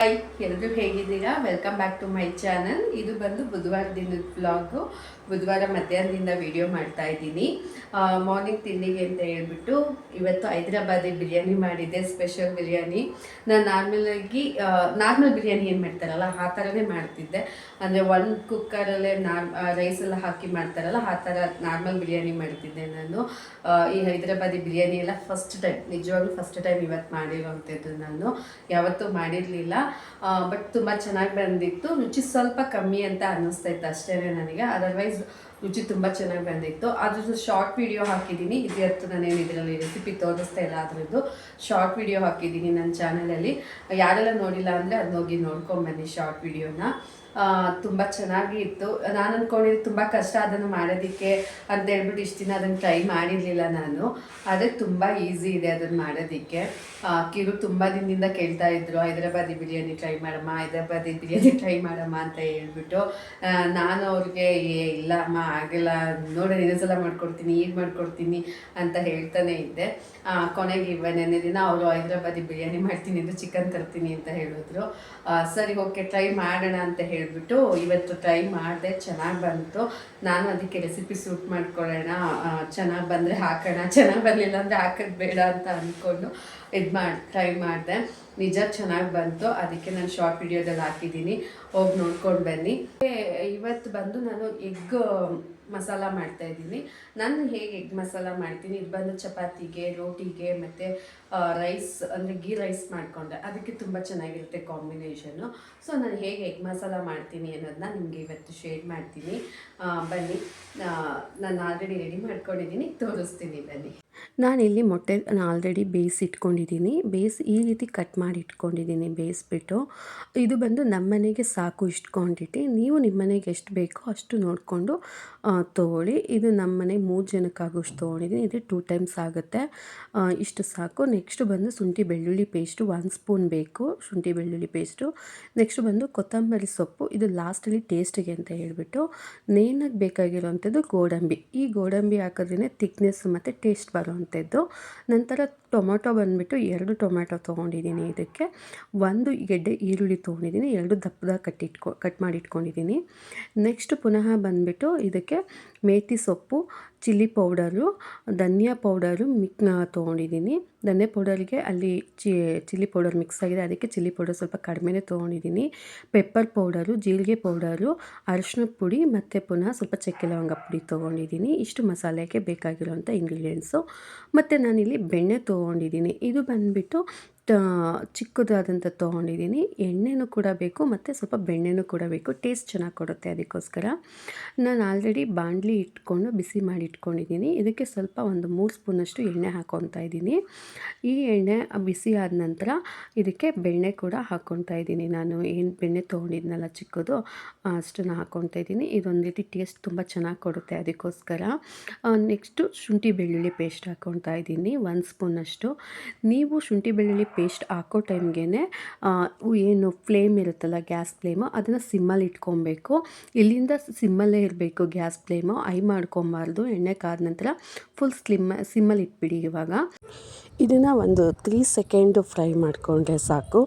Hi ಎಲ್ಲರೂ ಹೇಗಿದ್ದೀರಾ? Welcome back to my channel ಇದು ಬಂದು ಬುಧವಾರ ದಿನದ ಬ್ಲಾಗು ಬುಧವಾರ ಮಧ್ಯಾಹ್ನದಿಂದ ವಿಡಿಯೋ ಮಾಡ್ತಾ ಇದ್ದೀನಿ. ಮಾರ್ನಿಂಗ್ ತಿಂಡಿಗೆ ಅಂತ ಹೇಳ್ಬಿಟ್ಟು ಇವತ್ತು ಹೈದ್ರಾಬಾದಿ ಬಿರಿಯಾನಿ ಮಾಡಿದ್ದೆ ಸ್ಪೆಷಲ್ ಬಿರಿಯಾನಿ. ನಾನು ನಾರ್ಮಲಾಗಿ ನಾರ್ಮಲ್ ಬಿರಿಯಾನಿ ಏನು ಮಾಡ್ತಾರಲ್ಲ, ಆ ಥರನೇ ಮಾಡ್ತಿದ್ದೆ. ಅಂದರೆ ಒಂದು ಕುಕ್ಕರಲ್ಲೇ ನಾರ್ ರೈಸ್ ಎಲ್ಲ ಹಾಕಿ ಮಾಡ್ತಾರಲ್ಲ, ಆ ಥರ ನಾರ್ಮಲ್ ಬಿರಿಯಾನಿ ಮಾಡ್ತಿದ್ದೆ ನಾನು. ಈ ಹೈದ್ರಾಬಾದಿ ಬಿರಿಯಾನಿ ಎಲ್ಲ ಫಸ್ಟ್ ಟೈಮ್ ನಿಜವಾಗ್ಲೂ ಫಸ್ಟ್ ಟೈಮ್ ಇವತ್ತು ಮಾಡಿರೋವಂಥದ್ದು ನಾನು. ಯಾವತ್ತೂ ಮಾಡಿರಲಿಲ್ಲ. ಬಟ್ ತುಂಬ ಚೆನ್ನಾಗಿ ಬಂದಿತ್ತು. ರುಚಿ ಸ್ವಲ್ಪ ಕಮ್ಮಿ ಅಂತ ಅನ್ನಿಸ್ತಾ ಇತ್ತು ಅಷ್ಟೇ ನನಗೆ. ಅದರ್ವೈಸ್ ರುಚಿ ತುಂಬ ಚೆನ್ನಾಗಿ ಬಂದಿತ್ತು. ಅದ್ರದ್ದು ಶಾರ್ಟ್ ವಿಡಿಯೋ ಹಾಕಿದ್ದೀನಿ. ಇವತ್ತು ನಾನೇನು ಇದರಲ್ಲಿ ರೆಸಿಪಿ ತೋರಿಸ್ತಾ ಇಲ್ಲ ಅದರದ್ದು. ಶಾರ್ಟ್ ವಿಡಿಯೋ ಹಾಕಿದ್ದೀನಿ ನನ್ನ ಚಾನಲಲ್ಲಿ ಯಾರೆಲ್ಲ ನೋಡಿಲ್ಲ ಅಂದರೆ ಅದನ್ನ ಹೋಗಿ ನೋಡ್ಕೊಂಬನ್ನಿ ಶಾರ್ಟ್ ವಿಡಿಯೋನ ತುಂಬ ಚೆನ್ನಾಗಿ ಇತ್ತು ನಾನು ಅಂದ್ಕೊಂಡಿದ್ದು ತುಂಬ ಕಷ್ಟ ಅದನ್ನು ಮಾಡೋದಕ್ಕೆ ಅಂತ ಹೇಳ್ಬಿಟ್ಟು ಇಷ್ಟು ದಿನ ಅದನ್ನು ಟ್ರೈ ಮಾಡಿರಲಿಲ್ಲ ನಾನು. ಆದರೆ ತುಂಬ ಈಸಿ ಇದೆ ಅದನ್ನು ಮಾಡೋದಕ್ಕೆ. ಕಿರು ತುಂಬ ದಿನದಿಂದ ಕೇಳ್ತಾ ಇದ್ರು, ಹೈದರಾಬಾದಿ ಬಿರಿಯಾನಿ ಟ್ರೈ ಮಾಡಮ್ಮ, ಹೈದರಾಬಾದಿ ಬಿರಿಯಾನಿ ಟ್ರೈ ಮಾಡಮ್ಮ ಅಂತ ಹೇಳ್ಬಿಟ್ಟು. ನಾನು ಅವ್ರಿಗೆ, ಏ ಇಲ್ಲ ಅಮ್ಮ ಆಗಿಲ್ಲ ನೋಡೋಣ ಇನ್ನೊಂದ್ಸಲ ಮಾಡ್ಕೊಡ್ತೀನಿ, ಈಗ ಮಾಡ್ಕೊಡ್ತೀನಿ ಅಂತ ಹೇಳ್ತಾನೆ ಇದ್ದೆ. ಕೊನೆಗೆ ನೆನ್ನೆ ದಿನ ಅವರು ಹೈದ್ರಾಬಾದಿ ಬಿರಿಯಾನಿ ಮಾಡ್ತೀನಿ ಅಂದರೆ ಚಿಕನ್ ತರ್ತೀನಿ ಅಂತ ಹೇಳಿದ್ರು. ಸರಿ ಓಕೆ ಟ್ರೈ ಮಾಡೋಣ ಅಂತ ಹೇಳಿಬಿಟ್ಟು ಇವತ್ತು ಟ್ರೈ ಮಾಡಿದೆ, ಚೆನ್ನಾಗಿ ಬಂತು. ನಾನು ಅದಕ್ಕೆ ರೆಸಿಪಿ ಸೂಟ್ ಮಾಡ್ಕೊಳ್ಳೋಣ. ಚೆನ್ನಾಗಿ ಬಂದರೆ ಹಾಕೋಣ, ಚೆನ್ನಾಗಿ ಬರಲಿಲ್ಲ ಅಂದರೆ ಹಾಕೋದು ಬೇಡ ಅಂತ ಅಂದ್ಕೊಂಡು ಇದು ಮಾಡಿ ಟ್ರೈ ಮಾಡಿದೆ. ನಿಜ ಚೆನ್ನಾಗಿ ಬಂತು. ಅದಕ್ಕೆ ನಾನು ಶಾರ್ಟ್ ವಿಡಿಯೋದಲ್ಲಿ ಹಾಕಿದ್ದೀನಿ. ಹೋಗಿ ನೋಡ್ಕೊಂಡು ಬನ್ನಿ. ಇವತ್ತು ಬಂದು ನಾನು ಎಗ್ ಮಸಾಲ ಮಾಡ್ತಾ ಇದ್ದೀನಿ. ನಾನು ಹೇಗೆ ಎಗ್ ಮಸಾಲ ಮಾಡ್ತೀನಿ? ಇದು ಬಂದು ಚಪಾತಿಗೆ, ರೋಟಿಗೆ, ಮತ್ತು ರೈಸ್, ಅಂದರೆ ಗೀ ರೈಸ್ ಮಾಡಿಕೊಂಡೆ. ಅದಕ್ಕೆ ತುಂಬ ಚೆನ್ನಾಗಿರುತ್ತೆ ಕಾಂಬಿನೇಷನ್ನು. ಸೊ, ನಾನು ಹೇಗೆ ಎಗ್ ಮಸಾಲ ಮಾಡ್ತೀನಿ ಅನ್ನೋದನ್ನ ನಿಮಗೆ ಇವತ್ತು ಶೇರ್ ಮಾಡ್ತೀನಿ. ಬನ್ನಿ. ನಾನು ಆಲ್ರೆಡಿ ರೆಡಿ ಮಾಡ್ಕೊಂಡಿದ್ದೀನಿ. ತೋರಿಸ್ತೀನಿ, ಬನ್ನಿ. ನಾನಿಲ್ಲಿ ಮೊಟ್ಟೆ ಆಲ್ರೆಡಿ ಬೇಯಿಸಿ ಇಟ್ಕೊಂಡಿದ್ದೀನಿ. ಬೇಯಿಸಿ ಈ ರೀತಿ ಕಟ್ ಮಾಡಿ ಇಟ್ಕೊಂಡಿದ್ದೀನಿ ಬೇಯಿಸ್ಬಿಟ್ಟು. ಇದು ಬಂದು ನಮ್ಮನೆಗೆ ಸಾಕು ಇಷ್ಟು ಕ್ವಾಂಟಿಟಿ ನೀವು ನಿಮ್ಮನೆಗೆ ಎಷ್ಟು ಬೇಕೋ ಅಷ್ಟು ನೋಡಿಕೊಂಡು ತೊಗೊಳ್ಳಿ. ಇದು ನಮ್ಮನೆ ಮೂರು ಜನಕ್ಕಾಗೋಷ್ಟು ತೊಗೊಂಡಿದ್ದೀನಿ. ಇದು ಟೂ ಟೈಮ್ಸ್ ಆಗುತ್ತೆ. ಇಷ್ಟು ಸಾಕು. ನೆಕ್ಸ್ಟ್ ಬಂದು ಶುಂಠಿ ಬೆಳ್ಳುಳ್ಳಿ ಪೇಸ್ಟು ಒನ್ ಸ್ಪೂನ್ ಬೇಕು. ಶುಂಠಿ ಬೆಳ್ಳುಳ್ಳಿ ಪೇಸ್ಟು ನೆಕ್ಸ್ಟ್ ಬಂದು ಕೊತ್ತಂಬರಿ ಸೊಪ್ಪು. ಇದು ಲಾಸ್ಟಲ್ಲಿ ಟೇಸ್ಟಿಗೆ ಅಂತ ಹೇಳಿಬಿಟ್ಟು ನೇನಾಗಿ ಬೇಕಾಗಿರೋವಂಥದ್ದು ಗೋಡಂಬಿ. ಈ ಗೋಡಂಬಿ ಹಾಕಿದ್ರೇ ತಿಕ್ನೆಸ್ ಮತ್ತು ಟೇಸ್ಟ್ ಬರೋವಂಥದ್ದು. ನಂತರ ಟೊಮೊಟೊ ಬಂದುಬಿಟ್ಟು ಎರಡು ಟೊಮೆಟೊ ತೊಗೊಂಡಿದ್ದೀನಿ ಇದಕ್ಕೆ. ಒಂದು ಗೆಡ್ಡೆ ಈರುಳ್ಳಿ ತೊಗೊಂಡಿದ್ದೀನಿ, ಎರಡು ದಪ್ಪದಾಗ ಕಟ್ಟಿಟ್ಕೊ ಕಟ್ ಮಾಡಿಟ್ಕೊಂಡಿದ್ದೀನಿ. ನೆಕ್ಸ್ಟ್ ಪುನಃ ಬಂದುಬಿಟ್ಟು ಇದಕ್ಕೆ ಮೇಥಿ ಸೊಪ್ಪು, ಚಿಲ್ಲಿ ಪೌಡರು, ಧನಿಯಾ ಪೌಡರು ಮಿಕ್ ತೊಗೊಂಡಿದ್ದೀನಿ. ಧನಿಯಾ ಪೌಡರ್ಗೆ ಅಲ್ಲಿ ಚಿಲ್ಲಿ ಪೌಡರ್ ಮಿಕ್ಸ್ ಆಗಿದೆ, ಅದಕ್ಕೆ ಚಿಲ್ಲಿ ಪೌಡರ್ ಸ್ವಲ್ಪ ಕಡಿಮೆನೇ ತೊಗೊಂಡಿದ್ದೀನಿ. ಪೆಪ್ಪರ್ ಪೌಡರು, ಜೀರಿಗೆ ಪೌಡರು ಅರಿಶಿನ ಪುಡಿ ಮತ್ತು ಪುನಃ ಸ್ವಲ್ಪ ಚಕ್ಕೆ ಲವಂಗ ಪುಡಿ ತೊಗೊಂಡಿದ್ದೀನಿ. ಇಷ್ಟು ಮಸಾಲೆಗೆ ಬೇಕಾಗಿರುವಂಥ ಇಂಗ್ರೀಡಿಯೆಂಟ್ಸು ಮತ್ತು ನಾನಿಲ್ಲಿ ಬೆಣ್ಣೆ ತೊಗೊಂಡಿದ್ದೀನಿ. ಇದು ಬಂದುಬಿಟ್ಟು ಚಿಕ್ಕದಾದಂಥ ತೊಗೊಂಡಿದ್ದೀನಿ. ಎಣ್ಣೆನೂ ಕೂಡ ಬೇಕು, ಮತ್ತು ಸ್ವಲ್ಪ ಬೆಣ್ಣೆನೂ ಕೂಡ ಬೇಕು. ಟೇಸ್ಟ್ ಚೆನ್ನಾಗಿ ಕೊಡುತ್ತೆ ಅದಕ್ಕೋಸ್ಕರ. ನಾನು ಆಲ್ರೆಡಿ ಬಾಂಡ್ಲಿ ಇಟ್ಕೊಂಡು, ಬಿಸಿ ಮಾಡಿ ಇಟ್ಕೊಂಡಿದ್ದೀನಿ. ಇದಕ್ಕೆ ಸ್ವಲ್ಪ ಒಂದು ಮೂರು ಸ್ಪೂನಷ್ಟು ಎಣ್ಣೆ ಹಾಕೊತಾ ಇದ್ದೀನಿ. ಈ ಎಣ್ಣೆ ಬಿಸಿ ಆದ ನಂತರ ಇದಕ್ಕೆ ಬೆಣ್ಣೆ ಕೂಡ ಹಾಕ್ಕೊತಾ ಇದ್ದೀನಿ. ನಾನು ಏನು ಬೆಣ್ಣೆ ತೊಗೊಂಡಿದ್ನಲ್ಲ ಚಿಕ್ಕದು, ಅಷ್ಟನ್ನು ಹಾಕ್ಕೊತಾ ಇದ್ದೀನಿ. ಇದೊಂದು ರೀತಿ ಟೇಸ್ಟ್ ತುಂಬ ಚೆನ್ನಾಗಿ ಕೊಡುತ್ತೆ ಅದಕ್ಕೋಸ್ಕರ. ನೆಕ್ಸ್ಟು ಶುಂಠಿ ಬೆಳ್ಳುಳ್ಳಿ ಪೇಸ್ಟ್ ಹಾಕ್ಕೊತಾ ಇದ್ದೀನಿ, ಒಂದು ಸ್ಪೂನಷ್ಟು. ನೀವು ಶುಂಠಿ ಬೆಳ್ಳುಳ್ಳಿ ಪೇಸ್ಟ್ ಹಾಕೋ ಟೈಮ್ಗೆ ಏನು ಫ್ಲೇಮ್ ಇರುತ್ತಲ್ಲ ಗ್ಯಾಸ್ ಫ್ಲೇಮು, ಅದನ್ನು ಸಿಮ್ಮಲ್ಲಿ ಇಟ್ಕೊಬೇಕು. ಇಲ್ಲಿಂದ ಸಿಮ್ಮಲ್ಲೇ ಇರಬೇಕು ಗ್ಯಾಸ್ ಫ್ಲೇಮು, ಐ ಮಾಡ್ಕೊಬಾರ್ದು, ಎಣ್ಣೆ ಕಾದ ನಂತರ ಫುಲ್ ಸ್ಲಿಮ್ ಸಿಮ್ಮಲ್ಲಿ ಇಟ್ಬಿಡಿ ಇವಾಗ. ಇದನ್ನು ಒಂದು ತ್ರೀ ಸೆಕೆಂಡು ಫ್ರೈ ಮಾಡಿಕೊಂಡ್ರೆ ಸಾಕು.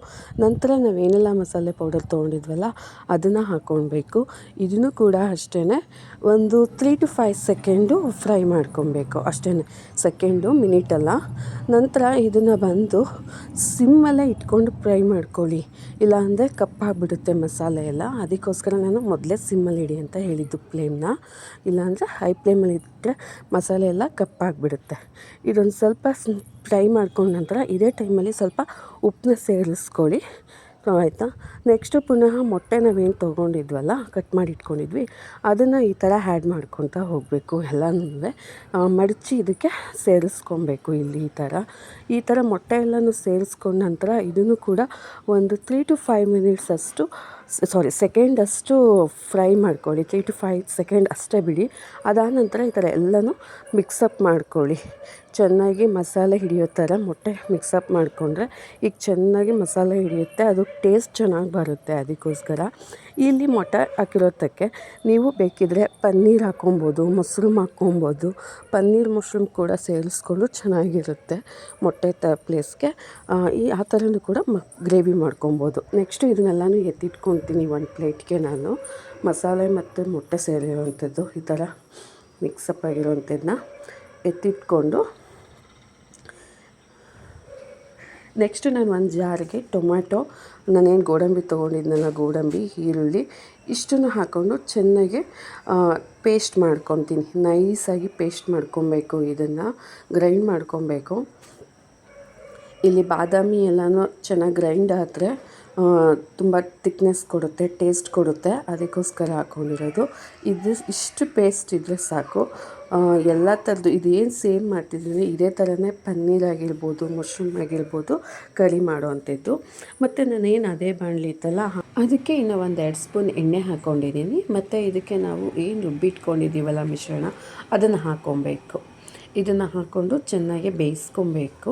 ನಂತರ ನಾವೇನೆಲ್ಲ ಮಸಾಲೆ ಪೌಡರ್ ತೊಗೊಂಡಿದ್ವಲ್ಲ, ಅದನ್ನು ಹಾಕ್ಕೊಳ್ಬೇಕು ಇದನ್ನು ಕೂಡ ಅಷ್ಟೇ ಒಂದು three two five second fry ಮಾಡ್ಕೊಬೇಕು ಅಷ್ಟೇ ಸೆಕೆಂಡು ಮಿನಿಟಲ್ಲ ನಂತರ ಇದನ್ನು ಬಂದು ಸಿಮ್ಮಲ್ಲೇ ಇಟ್ಕೊಂಡು ಫ್ರೈ ಮಾಡ್ಕೊಳ್ಳಿ. ಇಲ್ಲಾಂದರೆ ಕಪ್ಪಾಗ್ಬಿಡುತ್ತೆ ಮಸಾಲೆ ಎಲ್ಲ. ಅದಕ್ಕೋಸ್ಕರ ನಾನು ಮೊದಲೇ ಸಿಮ್ಮಲ್ಲಿ ಇಡಿ ಅಂತ ಹೇಳಿದ್ದು ಫ್ಲೇಮ್ನ. ಇಲ್ಲಾಂದರೆ ಹೈ ಫ್ಲೇಮಲ್ಲಿ ಇಟ್ಟರೆ ಮಸಾಲೆ ಎಲ್ಲ ಕಪ್ಪಾಗ್ಬಿಡುತ್ತೆ ಇದೊಂದು ಸ್ವಲ್ಪ ಫ್ರೈ ಮಾಡ್ಕೊಂಡ ನಂತರ ಇದೇ ಟೈಮಲ್ಲಿ ಸ್ವಲ್ಪ ಉಪ್ಪನ್ನ ಸೇರಿಸ್ಕೊಳ್ಳಿ. ಆಯಿತಾ? ನೆಕ್ಸ್ಟು ಪುನಃ ಮೊಟ್ಟೆ ನಾವೇನು ತೊಗೊಂಡಿದ್ವಲ್ಲ ಕಟ್ ಮಾಡಿ ಇಟ್ಕೊಂಡಿದ್ವಿ, ಅದನ್ನು ಈ ಥರ ಆ್ಯಡ್ ಮಾಡ್ಕೊತಾ ಹೋಗಬೇಕು ಎಲ್ಲನೂ ಮಡಚಿ ಇದಕ್ಕೆ ಸೇರಿಸ್ಕೊಬೇಕು ಇಲ್ಲಿ ಈ ಥರ ಈ ಥರ ಮೊಟ್ಟೆ ಎಲ್ಲನೂ ಸೇರಿಸ್ಕೊಂಡ ನಂತರ ಇದನ್ನು ಕೂಡ ಒಂದು ತ್ರೀ ಟು ಫೈವ್ ಮಿನಿಟ್ಸ್ ಅಷ್ಟು ಸಾರಿ ಸೆಕೆಂಡ್ ಅಷ್ಟು ಫ್ರೈ ಮಾಡ್ಕೊಳ್ಳಿ ತ್ರೀ ಟು ಫೈವ್ ಸೆಕೆಂಡ್ ಅಷ್ಟೇ ಬಿಡಿ. ಅದಾದ ನಂತರ ಈ ಥರ ಎಲ್ಲನೂ ಮಿಕ್ಸಪ್ ಮಾಡ್ಕೊಳ್ಳಿ. ಚೆನ್ನಾಗಿ ಮಸಾಲೆ ಹಿಡಿಯೋ ಥರ ಮೊಟ್ಟೆ ಮಿಕ್ಸಪ್ ಮಾಡಿಕೊಂಡ್ರೆ ಈಗ ಚೆನ್ನಾಗಿ ಮಸಾಲೆ ಹಿಡಿಯುತ್ತೆ, ಅದು ಟೇಸ್ಟ್ ಚೆನ್ನಾಗಿ ಬರುತ್ತೆ ಅದಕ್ಕೋಸ್ಕರ. ಇಲ್ಲಿ ಮೊಟ್ಟೆ ಹಾಕಿರೋದಕ್ಕೆ ನೀವು ಬೇಕಿದ್ರೆ ಪನ್ನೀರ್ ಹಾಕ್ಕೊಬೋದು ಮಶ್ರೂಮ್ ಹಾಕ್ಕೊಬೋದು, ಪನ್ನೀರ್ ಮಶ್ರೂಮ್ ಕೂಡ ಸೇರಿಸ್ಕೊಂಡು ಚೆನ್ನಾಗಿರುತ್ತೆ ಮೊಟ್ಟೆ ತ ಪ್ಲೇಸ್ಗೆ ಈ ಆ ಥರನೂ ಕೂಡ ಮ ಗ್ರೇವಿ ಮಾಡ್ಕೊಬೋದು. ನೆಕ್ಸ್ಟು ಇದನ್ನೆಲ್ಲನೂ ಎತ್ತಿಟ್ಕೊತೀನಿ ಒಂದು ಪ್ಲೇಟ್ಗೆ ನಾನು. ಮಸಾಲೆ ಮತ್ತು ಮೊಟ್ಟೆ ಸೇರಿರುವಂಥದ್ದು, ಈ ಥರ ಮಿಕ್ಸಪ್ ಆಗಿರುವಂಥದ್ದನ್ನ ಎತ್ತಿಟ್ಕೊಂಡು. ನೆಕ್ಸ್ಟ್ ನಾನು ಒಂದು ಜಾರಿಗೆ ಟೊಮ್ಯಾಟೊ, ನಾನೇನು ಗೋಡಂಬಿ ತೊಗೊಂಡಿದ್ನಲ್ಲ ಗೋಡಂಬಿ, ಈರುಳ್ಳಿ, ಇಷ್ಟನ್ನು ಹಾಕ್ಕೊಂಡು ಚೆನ್ನಾಗಿ ಪೇಸ್ಟ್ ಮಾಡ್ಕೊತೀನಿ. ನೈಸಾಗಿ ಪೇಸ್ಟ್ ಮಾಡ್ಕೊಬೇಕು, ಇದನ್ನು ಗ್ರೈಂಡ್ ಮಾಡ್ಕೊಬೇಕು. ಇಲ್ಲಿ ಬಾದಾಮಿ ಎಲ್ಲನೂ ಚೆನ್ನಾಗಿ ಗ್ರೈಂಡ್ ಆದರೆ ತುಂಬ ತಿಕ್ನೆಸ್ ಕೊಡುತ್ತೆ ಟೇಸ್ಟ್ ಕೊಡುತ್ತೆ. ಅದಕ್ಕೋಸ್ಕರ ಹಾಕ್ಕೊಂಡಿರೋದು ಇದು ಇಷ್ಟು ಪೇಸ್ಟ್ ಇದ್ದರೆ ಸಾಕು. ಎಲ್ಲ ಥರದ್ದು ಇದೇನು ಸೇಮ್ ಮಾಡ್ತಿದ್ದೀನಿ ಇದೇ ಥರನೇ ಪನ್ನೀರ್ ಆಗಿರ್ಬೋದು ಮಶ್ರೂಮ್ ಆಗಿರ್ಬೋದು ಕರಿ ಮಾಡುವಂಥದ್ದು. ಮತ್ತು ನಾನೇನು ಅದೇ ಬಾಣಲಿ ಇತ್ತಲ್ಲ ಅದಕ್ಕೆ ಇನ್ನು ಒಂದು ಎರಡು ಸ್ಪೂನ್ ಎಣ್ಣೆ ಹಾಕ್ಕೊಂಡಿದ್ದೀನಿ ಮತ್ತು ಇದಕ್ಕೆ ನಾವು ಏನು ರುಬ್ಬಿಟ್ಕೊಂಡಿದ್ದೀವಲ್ಲ ಮಿಶ್ರಣ, ಅದನ್ನು ಹಾಕ್ಕೊಬೇಕು ಇದನ್ನು ಹಾಕ್ಕೊಂಡು ಚೆನ್ನಾಗಿ ಬೇಯಿಸ್ಕೊಬೇಕು.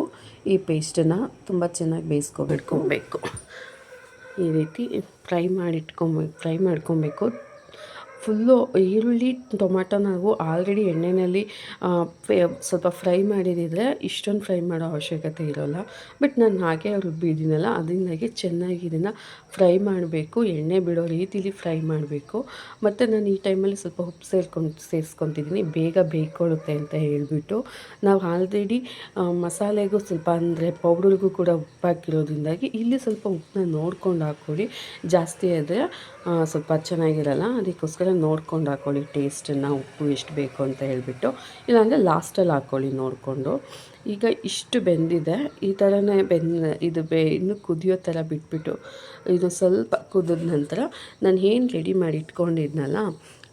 ಈ ಪೇಸ್ಟನ್ನು ತುಂಬ ಚೆನ್ನಾಗಿ ಬೇಯಿಸ್ಕೊಬಿಟ್ಕೊಬೇಕು. ಈ ರೀತಿ ಫ್ರೈ ಮಾಡಿಟ್ಕೊಬೇಕು ಫ್ರೈ ಮಾಡ್ಕೊಬೇಕು. ಫುಲ್ಲು ಈರುಳ್ಳಿ ಟೊಮಾಟೊ ನಾವು ಆಲ್ರೆಡಿ ಎಣ್ಣೆಯಲ್ಲಿ ಸ್ವಲ್ಪ ಫ್ರೈ ಮಾಡಿದಿದ್ರೆ ಇಷ್ಟೊಂದು ಫ್ರೈ ಮಾಡೋ ಅವಶ್ಯಕತೆ ಇರೋಲ್ಲ. ಬಟ್ ನಾನು ಹಾಗೆ ರುಬ್ಬಿದ್ದೀನಲ್ಲ, ಅದರಿಂದಾಗಿ ಚೆನ್ನಾಗಿ ಇದನ್ನು ಫ್ರೈ ಮಾಡಬೇಕು. ಎಣ್ಣೆ ಬಿಡೋ ರೀತಿಲಿ ಫ್ರೈ ಮಾಡಬೇಕು. ಮತ್ತು ನಾನು ಈ ಟೈಮಲ್ಲಿ ಸ್ವಲ್ಪ ಉಪ್ಪು ಸೇರ್ಕೊಂಡು, ಸೇರಿಸ್ಕೊತಿದ್ದೀನಿ. ಬೇಗ ಬೇಯ್ಕೊಳ್ಳುತ್ತೆ ಅಂತ ಹೇಳಿಬಿಟ್ಟು. ನಾವು ಆಲ್ರೆಡಿ ಮಸಾಲೆಗೂ ಸ್ವಲ್ಪ ಅಂದರೆ ಪೌಡರ್ಗೂ ಕೂಡ ಉಪ್ಪು ಹಾಕಿರೋದ್ರಿಂದಾಗಿ ಇಲ್ಲಿ ಸ್ವಲ್ಪ ಉಪ್ಪನ್ನ ನೋಡ್ಕೊಂಡು ಹಾಕ್ಕೊಳ್ಳಿ. ಜಾಸ್ತಿ ಆದರೆ ಸ್ವಲ್ಪ ಚೆನ್ನಾಗಿರಲ್ಲ. ಅದಕ್ಕೋಸ್ಕರ ನೋಡ್ಕೊಂಡು ಹಾಕ್ಕೊಳ್ಳಿ ಟೇಸ್ಟನ್ನು ಉಪ್ಪು ಎಷ್ಟು ಬೇಕು ಅಂತ ಹೇಳಿಬಿಟ್ಟು, ಇಲ್ಲಾಂದರೆ ಲಾಸ್ಟಲ್ಲಿ ಹಾಕ್ಕೊಳ್ಳಿ ನೋಡಿಕೊಂಡು. ಈಗ ಇಷ್ಟು ಬೆಂದಿದೆ, ಈ ಥರನೇ ಬೆಂದ, ಇದು ಬೆ, ಇನ್ನು ಕುದಿಯೋ ಥರ ಬಿಟ್ಬಿಟ್ಟು ಇದು ಸ್ವಲ್ಪ ಕುದಿದ ನಂತರ ನಾನು ಏನು ರೆಡಿ ಮಾಡಿ ಇಟ್ಕೊಂಡಿದ್ನಲ್ಲ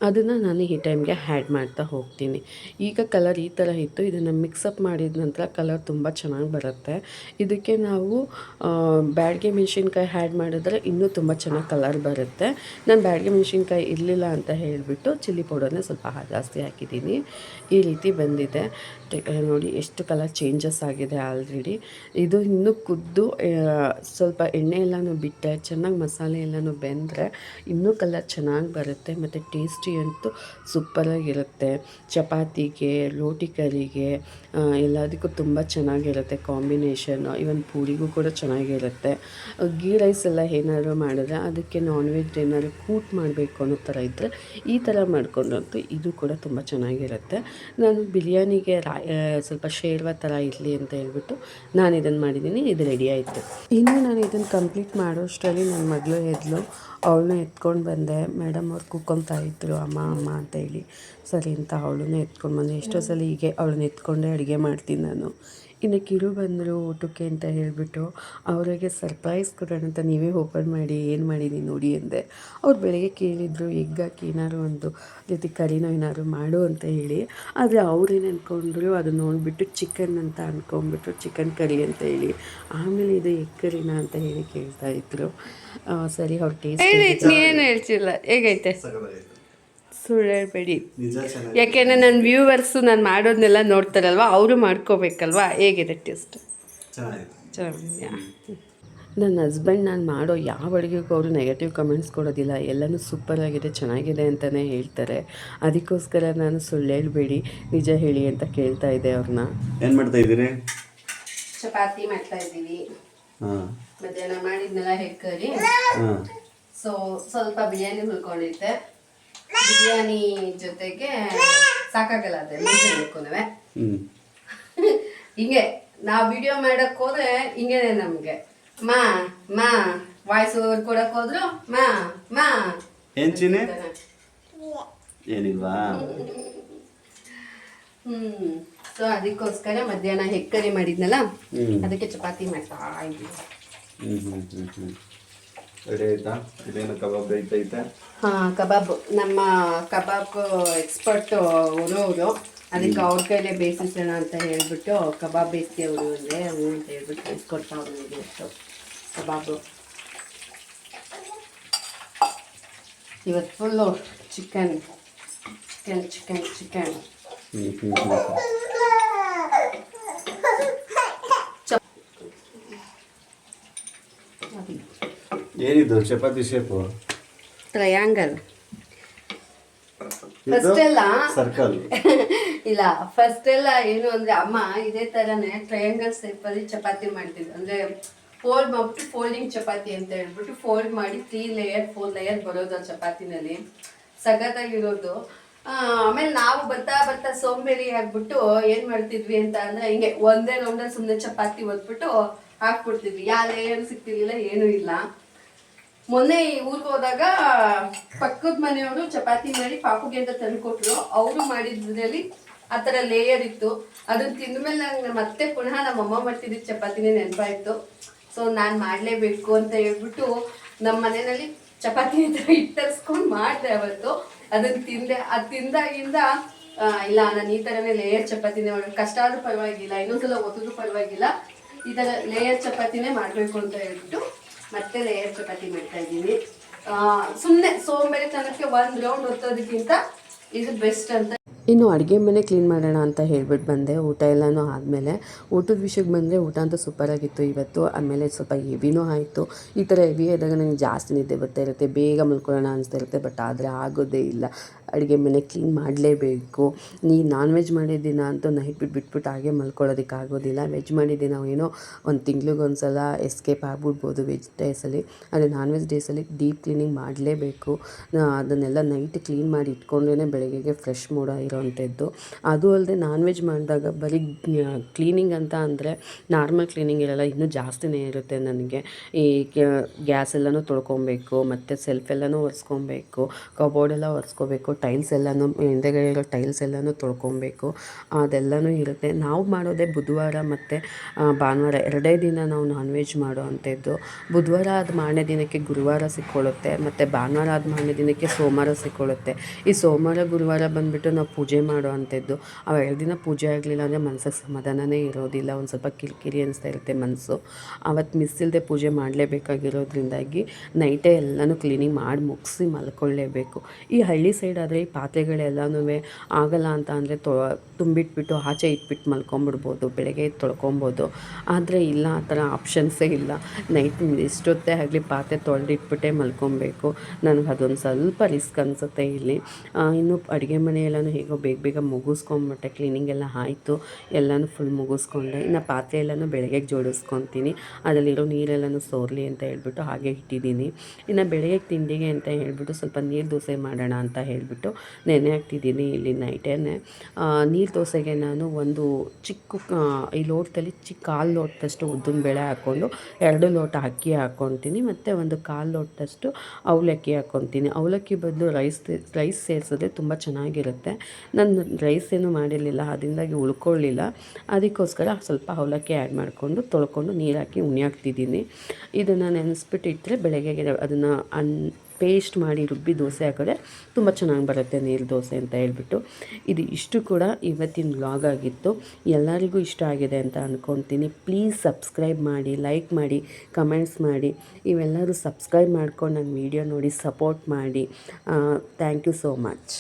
ಅದನ್ನು ನಾನು ಈ ಟೈಮ್ಗೆ ಹ್ಯಾಡ್ ಮಾಡ್ತಾ ಹೋಗ್ತೀನಿ. ಈಗ ಕಲರ್ ಈ ಥರ ಇತ್ತು, ಇದನ್ನು ಮಿಕ್ಸಪ್ ಮಾಡಿದ ನಂತರ ಕಲರ್ ತುಂಬ ಚೆನ್ನಾಗಿ ಬರುತ್ತೆ. ಇದಕ್ಕೆ ನಾವು ಬ್ಯಾಡ್ಗೆ ಮೆಣಸಿನ್ಕಾಯಿ ಹ್ಯಾಡ್ ಮಾಡಿದ್ರೆ ಇನ್ನೂ ತುಂಬ ಚೆನ್ನಾಗಿ ಕಲರ್ ಬರುತ್ತೆ. ನಾನು ಬ್ಯಾಡ್ಗೆ ಮೆಣಸಿನ್ಕಾಯಿ ಇರಲಿಲ್ಲ ಅಂತ ಹೇಳಿಬಿಟ್ಟು ಚಿಲ್ಲಿ ಪೌಡರ್ನ ಸ್ವಲ್ಪ ಜಾಸ್ತಿ ಹಾಕಿದ್ದೀನಿ. ಈ ರೀತಿ ಬಂದಿದೆ. ನೋಡಿ ಎಷ್ಟು ಕಲರ್ ಚೇಂಜಸ್ ಆಗಿದೆ ಆಲ್ರೆಡಿ ಇದು ಇನ್ನೂ ಕುದ್ದು ಸ್ವಲ್ಪ ಎಣ್ಣೆ ಎಲ್ಲನೂ ಬಿಟ್ಟೆ, ಚೆನ್ನಾಗಿ ಮಸಾಲೆ ಎಲ್ಲನೂ ಬೆಂದರೆ ಇನ್ನೂ ಕಲರ್ ಚೆನ್ನಾಗಿ ಬರುತ್ತೆ, ಮತ್ತು ಟೇಸ್ಟಿ ಅಂತೂ ಸೂಪರಾಗಿರುತ್ತೆ. ಚಪಾತಿಗೆ ರೋಟಿ ಕರಿಗೆ ಎಲ್ಲದಕ್ಕೂ ತುಂಬ ಚೆನ್ನಾಗಿರುತ್ತೆ ಕಾಂಬಿನೇಷನ್. ಇವನ್ ಪೂರಿಗೂ ಕೂಡ ಚೆನ್ನಾಗಿರುತ್ತೆ. ಗೀ ರೈಸ್ ಎಲ್ಲ ಏನಾದರೂ ಮಾಡಿದ್ರೆ ಅದಕ್ಕೆ ನಾನ್ ವೆಜ್ ಏನಾದರೂ ಕೂಟ್ ಮಾಡಬೇಕು ಅನ್ನೋ ಥರ ಇದ್ದರೆ ಈ ಥರ ಮಾಡ್ಕೊಂಡಂತೂ ಇದು ಕೂಡ ತುಂಬ ಚೆನ್ನಾಗಿರುತ್ತೆ. ನಾನು ಬಿರಿಯಾನಿಗೆ ರಾ ಸ್ವಲ್ಪ ಶೇರ್ವ ಥರ ಇರಲಿ ಅಂತ ಹೇಳ್ಬಿಟ್ಟು ನಾನು ಇದನ್ನು ಮಾಡಿದ್ದೀನಿ, ಇದು ರೆಡಿ ಆಯಿತು. ಇನ್ನು ನಾನು ಇದನ್ನು ಕಂಪ್ಲೀಟ್ ಮಾಡೋಷ್ಟರಲ್ಲಿ ನನ್ನ ಮಗಳು ಎದ್ಲು ಅವಳನ್ನ ಎತ್ಕೊಂಡು ಬಂದೆ. ಮೇಡಮ್ ಅವ್ರು ಕೂಕೊಂತ ಇದ್ದರು ಅಮ್ಮ ಅಮ್ಮ ಅಂತ ಹೇಳಿ. ಸರಿ ಅಂತ ಅವಳನ್ನ ಎತ್ಕೊಂಡು ಬಂದೆ. ಎಷ್ಟೋ ಸಲ ಹೀಗೆ ಅವಳನ್ನ ಎತ್ಕೊಂಡೇ ಅಡುಗೆ ಮಾಡ್ತೀನಿ ನಾನು. ಇನ್ನು ಕಿರು ಬಂದರು ಊಟಕ್ಕೆ ಅಂತ ಹೇಳಿಬಿಟ್ಟು ಅವರಿಗೆ ಸರ್ಪ್ರೈಸ್ ಕೊಡೋಣ ಅಂತ ನೀವೇ ಓಪನ್ ಮಾಡಿ ಏನು ಮಾಡಿದ್ದೀನಿ ನೋಡಿ ಅಂದೆ. ಅವ್ರು ಬೆಳಗ್ಗೆ ಕೇಳಿದರು ಎಗ್ ಹಾಕಿ ಏನಾದ್ರು ಒಂದು ಜೊತೆ ಕರಿನೋ ಏನಾದ್ರು ಮಾಡು ಅಂತ ಹೇಳಿ. ಆದರೆ ಅವ್ರೇನು ಅಂದ್ಕೊಂಡ್ರು ಅದು ನೋಡಿಬಿಟ್ಟು ಚಿಕನ್ ಅಂತ ಅಂದ್ಕೊಂಡ್ಬಿಟ್ಟು ಚಿಕನ್ ಕರಿ ಅಂತ ಹೇಳಿ. ಆಮೇಲೆ ಇದು ಎಗ್ ಕರಿನಾ ಅಂತ ಹೇಳಿ ಕೇಳ್ತಾ ಇದ್ರು. ಸರಿ ಅವ್ರು ಟೇಸ್ಟ್ ಏನು ಹೇಳ್ತಿಲ್ಲ? ಹೇಗೈತೆ? ಸುಳ್ಳು ಹೇಳ್ಬೇಡಿ. ಯಾಕೆಂದರೆ ನನ್ನ ವ್ಯೂವರ್ಸು ನಾನು ಮಾಡೋದನ್ನೆಲ್ಲ ನೋಡ್ತಾರಲ್ವ? ಅವರು ಮಾಡ್ಕೋಬೇಕಲ್ವಾ? ಹೇಗಿದೆ ಟೇಸ್ಟ್ ಚೆನ್ನಾಗಿದೆಯಾ? ನನ್ನ ಹಸ್ಬೆಂಡ್ ನಾನು ಮಾಡೋ ಯಾವ ಅಡುಗೆಗೂ ಅವರು ನೆಗೆಟಿವ್ ಕಮೆಂಟ್ಸ್ ಕೊಡೋದಿಲ್ಲ. ಎಲ್ಲನೂ ಸೂಪರಾಗಿದೆ ಚೆನ್ನಾಗಿದೆ ಅಂತಲೇ ಹೇಳ್ತಾರೆ. ಅದಕ್ಕೋಸ್ಕರ ನಾನು ಸುಳ್ಳು ಹೇಳ್ಬೇಡಿ. ನಿಜ ಹೇಳಿ ಅಂತ ಕೇಳ್ತಾ ಇದ್ದೆ ಅವ್ರನ್ನ ಏನು ಮಾಡ್ತಾ ಇದ್ದೀರಿ? ಚಪಾತಿ ಮಾಡ್ತಾ ಇದ್ದೀವಿ. ಹಾಂ. ಮಧ್ಯಾಹ್ನ ಮಾಡಿದ್ನೆಲ್ಲ ಹೆಕ್ಕರಿ ಸೊ ಸ್ವಲ್ಪ ಬಿರಿಯಾನಿ ಉಳ್ಕೊಂಡಿದ್ದೆ ಬಿರಿಯಾನಿ ಜೊತೆಗೆ ಸಾಕಾಗಲ್ಲ ಅದೇ ಮುಂಚೆ ಹ್ಞೂ ಹಿಂಗೆ ನಾವು ವಿಡಿಯೋ ಮಾಡಕ್ ಹೋದ್ರೆ ಹಿಂಗೇನೆ ನಮ್ಗೆ. ಮಾ ಮಾ ವಾಯ್ಸ್ ಓವರ್ ಕೊಡಕ್ ಹೋದ್ರು ಮಾ ಮಾ. ಏನ್ ಚೀನಿ? ಏನಿಲ್ವಾ? ಹ್ಮ್. ಸೊ ಅದಕ್ಕೋಸ್ಕರ ಮಧ್ಯಾಹ್ನ ಹೆಕ್ಕರಿ ಮಾಡಿದ್ನಲ್ಲ? ಅದಕ್ಕೆ ಚಪಾತಿ ಮಾಡ್ತಾ ಇದ್ವಿ. ಹ್ಞೂ ರೆಡಿ ಆಯ್ತಾ? ಇದೇನು ಕಬಾಬ್ ಹಾ ಕಬಾಬ್. ನಮ್ಮ ಕಬಾಬ್ ಎಕ್ಸ್ಪರ್ಟ್ ಅವರು ಅದಕ್ಕೆ ಅವ್ರ ಕೈಲೇ ಬೇಯಿಸೋಣ ಅಂತ ಹೇಳಿಬಿಟ್ಟು ಕಬಾಬ್ ಬೇಯಿಸಿ ಅವರು ಅಂದರೆ ಹ್ಞೂ ಅಂತ ಹೇಳ್ಬಿಟ್ಟು ಬೇಯಿಸ್ಕೊಡ್ತಾ ಅವ್ರು ಇವತ್ತು ಕಬಾಬು. ಇವತ್ತು full chicken chicken chicken chicken ಹ್ಞೂ ಹ್ಞೂ ಹ್ಞೂ ಏನಿದು? ಚಪಾತಿ ಶೇಪು ಟ್ರಯಾಂಗಲ್ ಫಸ್ಟ್ ಎಲ್ಲ ಸರ್ಕಲ್ ಇಲ್ಲ ಫಸ್ಟ್ ಎಲ್ಲ ಏನು ಅಂದ್ರೆ ಅಮ್ಮ ಇದೇ ತರನೇ ಟ್ರಯಾಂಗಲ್ ಶೇಪ್ ಅಲ್ಲಿ ಚಪಾತಿ ಮಾಡ್ತಿದ್ರು. ಅಂದ್ರೆ ಫೋಲ್ಡ್ ಮಾಡ್ಬಿಟ್ಟು ಫೋಲ್ಡಿಂಗ್ ಚಪಾತಿ ಅಂತ ಹೇಳ್ಬಿಟ್ಟು ಫೋಲ್ಡ್ ಮಾಡಿ ತ್ರೀ ಲೇಯರ್ ಫೋರ್ ಲೇಯರ್ ಬರೋದು ಆ ಚಪಾತಿನಲ್ಲಿ. ಸಖತ್ತಾಗಿರೋದು. ಆಮೇಲೆ ನಾವು ಬರ್ತಾ ಬರ್ತಾ ಸೋಂಬೇರಿ ಹಾಕ್ಬಿಟ್ಟು ಏನ್ ಮಾಡ್ತಿದ್ವಿ ಅಂತ ಅಂದ್ರೆ ಹಿಂಗೆ ಒಂದೇ ರೌಂಡಲ್ಲಿ ಸುಮ್ಮನೆ ಚಪಾತಿ ಒದ್ಬಿಟ್ಟು ಹಾಕ್ಬಿಡ್ತಿದ್ವಿ. ಯಾವ ಲೇಯರ್ ಸಿಗ್ತಿರ್ಲಿಲ್ಲ ಏನೂ ಇಲ್ಲ. ಮೊನ್ನೆ ಊರಿಗೆ ಹೋದಾಗ ಪಕ್ಕದ ಮನೆಯವರು ಚಪಾತಿ ಮಾಡಿ ಪಾಪುಗೆ ಅಂತ ತಂದುಕೊಟ್ರು. ಅವರು ಮಾಡಿದ್ರಲ್ಲಿ ಆ ಥರ ಲೇಯರ್ ಇತ್ತು. ಅದನ್ನ ತಿಂದ್ಮೇಲೆ ನಂಗೆ ಮತ್ತೆ ಪುನಃ ನಮ್ಮಮ್ಮ ಮಾಡ್ತಿದ್ದ ಚಪಾತಿನೇ ನೆನಪಾಯಿತು. ಸೊ ನಾನು ಮಾಡಲೇಬೇಕು ಅಂತ ಹೇಳ್ಬಿಟ್ಟು ನಮ್ಮ ಮನೆಯಲ್ಲಿ ಚಪಾತಿ ಇಟ್ಟರ್ಸ್ಕೊಂಡು ಮಾಡಿದೆ ಅವತ್ತು. ಅದನ್ನ ತಿಂದೆ, ಅದು ತಿಂದಾಗಿಂದ ಇಲ್ಲ, ನಾನು ಈ ಥರನೇ ಲೇಯರ್ ಚಪಾತಿನೇ ಮಾಡೋದು ಕಷ್ಟ ಆದರೂ ಪರವಾಗಿಲ್ಲ, ಇನ್ನೊಂದ್ಸಲ ಓದಿದ್ರು ಪರವಾಗಿಲ್ಲ. ಈ ಥರ ಲೇಯರ್ ಚಪಾತಿನೇ ಮಾಡಬೇಕು ಅಂತ ಹೇಳ್ಬಿಟ್ಟು ಮತ್ತೆ ಲೇಯರ್ ಚಪಾತಿ ಮಾಡ್ತಾ ಇದ್ದೀನಿ. ಸುಮ್ಮನೆ ಸೋಂಬೇರಿತನಕ್ಕೆ ಒಂದು ರೌಂಡ್ ಹೊತ್ತೋದಕ್ಕಿಂತ ಇದು ಬೆಸ್ಟ್ ಅಂತ ಇನ್ನು ಅಡುಗೆ ಮನೆ ಕ್ಲೀನ್ ಮಾಡೋಣ ಅಂತ ಹೇಳ್ಬಿಟ್ಟು ಬಂದೆ. ಊಟ ಎಲ್ಲನೂ ಆದಮೇಲೆ ಊಟದ ವಿಷಯಕ್ಕೆ ಬಂದರೆ ಊಟ ಅಂತೂ ಸೂಪರಾಗಿತ್ತು ಇವತ್ತು ಆಮೇಲೆ ಸ್ವಲ್ಪ ಹೆವಿನೂ ಆಯಿತು. ಈ ಥರ ಹೆವಿ ಆದಾಗ ನಂಗೆ ಜಾಸ್ತಿ ನಿದ್ದೆ ಬರ್ತಾ ಇರುತ್ತೆ. ಬೇಗ ಮಲ್ಕೊಳ್ಳೋಣ ಅನಿಸ್ತಾ ಇರುತ್ತೆ. ಬಟ್ ಆದರೆ ಆಗೋದೇ ಇಲ್ಲ. ಅಡುಗೆ ಮನೆ ಕ್ಲೀನ್ ಮಾಡಲೇಬೇಕು. ನೀ ನಾನ್ ವೆಜ್ ಮಾಡಿದ ದಿನ ಅಂತೂ ನೈಟ್ ಬಿಟ್ಟು ಬಿಟ್ಬಿಟ್ಟು ಹಾಗೆ ಮಲ್ಕೊಳ್ಳೋದಕ್ಕೆ ಆಗೋದಿಲ್ಲ. ವೆಜ್ ಮಾಡಿದ ನಾವು ಏನೋ ಒಂದು ತಿಂಗ್ಳಿಗೆ ಒಂದು ಸಲ ಎಸ್ಕೇಪ್ ಆಗ್ಬಿಡ್ಬೋದು ವೆಜ್ ಡೇಸಲ್ಲಿ ಆದರೆ ನಾನ್ ವೆಜ್ ಡೇಸಲ್ಲಿ ಡೀಪ್ ಕ್ಲೀನಿಂಗ್ ಮಾಡಲೇಬೇಕು. ಅದನ್ನೆಲ್ಲ ನೈಟ್ ಕ್ಲೀನ್ ಮಾಡಿ ಇಟ್ಕೊಂಡ್ರೇ ಬೆಳಗ್ಗೆಗೆ ಫ್ರೆಶ್ ಮೂಡ ಇರೋವಂಥದ್ದು. ಅದು ಅಲ್ಲದೆ ನಾನ್ ವೆಜ್ ಮಾಡಿದಾಗ ಬರೀ ಕ್ಲೀನಿಂಗ್ ಅಂತ ಅಂದರೆ ನಾರ್ಮಲ್ ಕ್ಲೀನಿಂಗ್ ಇರಲ್ಲ, ಇನ್ನೂ ಜಾಸ್ತಿನೇ ಇರುತ್ತೆ ನನಗೆ. ಈ ಗ್ಯಾಸ್ ಎಲ್ಲನೂ ತೊಳ್ಕೊಬೇಕು, ಮತ್ತು ಸೆಲ್ಫ್ ಎಲ್ಲನೂ ಒರೆಸ್ಕೊಬೇಕು ಕಬೋರ್ಡ್ ಎಲ್ಲ ಒರೆಸ್ಕೋಬೇಕು ಟೈಲ್ಸ್ ಎಲ್ಲನೂ ಹಿಂದೆಗಡೆ ಇರೋ ಟೈಲ್ಸ್ ಎಲ್ಲನೂ ತೊಳ್ಕೊಬೇಕು, ಅದೆಲ್ಲನೂ ಇರುತ್ತೆ. ನಾವು ಮಾಡೋದೇ ಬುಧವಾರ ಮತ್ತು ಭಾನುವಾರ, ಎರಡೇ ದಿನ ನಾವು ನಾನ್ ವೆಜ್ ಮಾಡೋ ಅಂಥದ್ದು ಬುಧವಾರ ಅದು ಮಾರನೇ ದಿನಕ್ಕೆ ಗುರುವಾರ ಸಿಕ್ಕೊಳ್ಳುತ್ತೆ, ಮತ್ತು ಭಾನುವಾರ ಅದು ಮಾರನೇ ದಿನಕ್ಕೆ ಸೋಮವಾರ ಸಿಕ್ಕೊಳ್ಳುತ್ತೆ. ಈ ಸೋಮವಾರ, ಗುರುವಾರ ಬಂದುಬಿಟ್ಟು ನಾವು ಮಾಡೋ ಅಂಥದ್ದು. ಅವು ಎರಡು ದಿನ ಪೂಜೆ ಆಗಲಿಲ್ಲ ಅಂದರೆ ಮನ್ಸಿಗೆ ಸಮಾಧಾನವೇ ಇರೋದಿಲ್ಲ. ಒಂದು ಸ್ವಲ್ಪ ಕಿರಿಕಿರಿ ಅನಿಸ್ತಾ ಇರುತ್ತೆ ಮನಸ್ಸು ಅವತ್ತು ಮಿಸ್ ಇಲ್ಲದೆ ಪೂಜೆ ಮಾಡಲೇಬೇಕಾಗಿರೋದ್ರಿಂದಾಗಿ ನೈಟೇ ಎಲ್ಲನೂ ಕ್ಲೀನಿಂಗ್ ಮಾಡಿ ಮುಗಿಸಿ ಮಲ್ಕೊಳ್ಳೇಬೇಕು. ಈ ಹಳ್ಳಿ ಸೈಡ್ ಆದರೆ ಈ ಪಾತ್ರೆಗಳೆಲ್ಲನೂ ಆಗಲ್ಲ ಅಂತ ಅಂದರೆ ತೊ ತುಂಬಿಟ್ಬಿಟ್ಟು ಆಚೆ ಇಟ್ಬಿಟ್ಟು ಮಲ್ಕೊಂಬಿಡ್ಬೋದು ಬೆಳಗ್ಗೆ ತೊಳ್ಕೊಬೋದು. ಆದರೆ ಇಲ್ಲ ಆ ಥರ ಆಪ್ಷನ್ಸೇ ಇಲ್ಲ. ನೈಟ್ ಎಷ್ಟೊತ್ತೇ ಆಗಲಿ ಪಾತ್ರೆ ತೊಳೆದಿಟ್ಬಿಟ್ಟೆ ಮಲ್ಕೊಬೇಕು. ನನಗೆ ಅದೊಂದು ಸ್ವಲ್ಪ ರಿಸ್ಕ್ ಅನಿಸುತ್ತೆ ಇಲ್ಲಿ. ಆ, ಇನ್ನು ಅಡುಗೆ ಮನೆ ಎಲ್ಲನೂ ಹೇಗೋ ಬೇಗ ಬೇಗ ಮುಗಿಸ್ಕೊಂಬಿಟ್ಟೆ ಕ್ಲೀನಿಂಗ್ ಎಲ್ಲ ಆಯಿತು, ಎಲ್ಲನೂ ಫುಲ್ ಮುಗಿಸ್ಕೊಂಡೆ. ಇನ್ನು ಪಾತ್ರೆ ಎಲ್ಲನೂ ಬೆಳಗ್ಗೆ ಜೋಡಿಸ್ಕೊತೀನಿ. ಅದರಲ್ಲಿರೋ ನೀರೆಲ್ಲನೂ ಸೋರಲಿ ಅಂತ ಹೇಳ್ಬಿಟ್ಟು ಹಾಗೆ ಇಟ್ಟಿದ್ದೀನಿ. ಇನ್ನು ಬೆಳಗ್ಗೆ ತಿಂಡಿಗೆ ಅಂತ ಹೇಳ್ಬಿಟ್ಟು ಸ್ವಲ್ಪ ನೀರು ದೋಸೆ ಮಾಡೋಣ ಅಂತ ಹೇಳಿಬಿಟ್ಟು ನೆನೆ ಹಾಕ್ತಿದ್ದೀನಿ ಇಲ್ಲಿ ನೈಟೇನೆ. ನೀರು ದೋಸೆಗೆ ನಾನು ಒಂದು ಚಿಕ್ಕ ಈ ಲೋಟದಲ್ಲಿ ಚಿಕ್ಕ ಕಾಲು ಲೋಟದಷ್ಟು ಉದ್ದಿನ ಬೇಳೆ ಹಾಕ್ಕೊಂಡು, ಎರಡು ಲೋಟ ಅಕ್ಕಿ ಹಾಕ್ಕೊತೀನಿ ಮತ್ತು ಒಂದು ಕಾಲು ಲೋಟದಷ್ಟು ಅವಲಕ್ಕಿ ಹಾಕ್ಕೊತೀನಿ. ಅವಲಕ್ಕಿ ಬದಲು ರೈಸ್ ರೈಸ್ ಸೇರಿಸಿದ್ರೆ ತುಂಬ ಚೆನ್ನಾಗಿರುತ್ತೆ. ನಾನು ರೈಸ್ ಏನು ಮಾಡಿರಲಿಲ್ಲ ಅದರಿಂದಾಗಿ ಉಳ್ಕೊಳ್ಳಿಲ್ಲ. ಅದಕ್ಕೋಸ್ಕರ ಸ್ವಲ್ಪ ಅವಲಕ್ಕಿ ಆ್ಯಡ್ ಮಾಡಿಕೊಂಡು ತೊಳ್ಕೊಂಡು ನೀರು ಹಾಕಿ ಉಣಿ ಹಾಕ್ತಿದ್ದೀನಿ ಇದನ್ನು ನೆನೆಸ್ಬಿಟ್ಟು ಇಟ್ಟರೆ ಬೆಳಗ್ಗೆಗೆ ಅದನ್ನು ಅನ್ ಪೇಸ್ಟ್ ಮಾಡಿ ರುಬ್ಬಿ ದೋಸೆ ಹಾಕಿದ್ರೆ ತುಂಬ ಚೆನ್ನಾಗಿ ಬರುತ್ತೆ ನೀರು ದೋಸೆ ಅಂತ ಹೇಳ್ಬಿಟ್ಟು. ಇದು ಇಷ್ಟು ಕೂಡ ಇವತ್ತಿನ ವ್ಲಾಗ್ ಆಗಿತ್ತು. ಎಲ್ಲರಿಗೂ ಇಷ್ಟ ಆಗಿದೆ ಅಂತ ಅಂದ್ಕೊತೀನಿ ಪ್ಲೀಸ್ ಸಬ್ಸ್ಕ್ರೈಬ್ ಮಾಡಿ ಲೈಕ್ ಮಾಡಿ ಕಮೆಂಟ್ಸ್ ಮಾಡಿ. ಇವೆಲ್ಲರೂ ಸಬ್ಸ್ಕ್ರೈಬ್ ಮಾಡ್ಕೊಂಡು ನನ್ನ ವೀಡಿಯೋ ನೋಡಿ ಸಪೋರ್ಟ್ ಮಾಡಿ. Thank you so much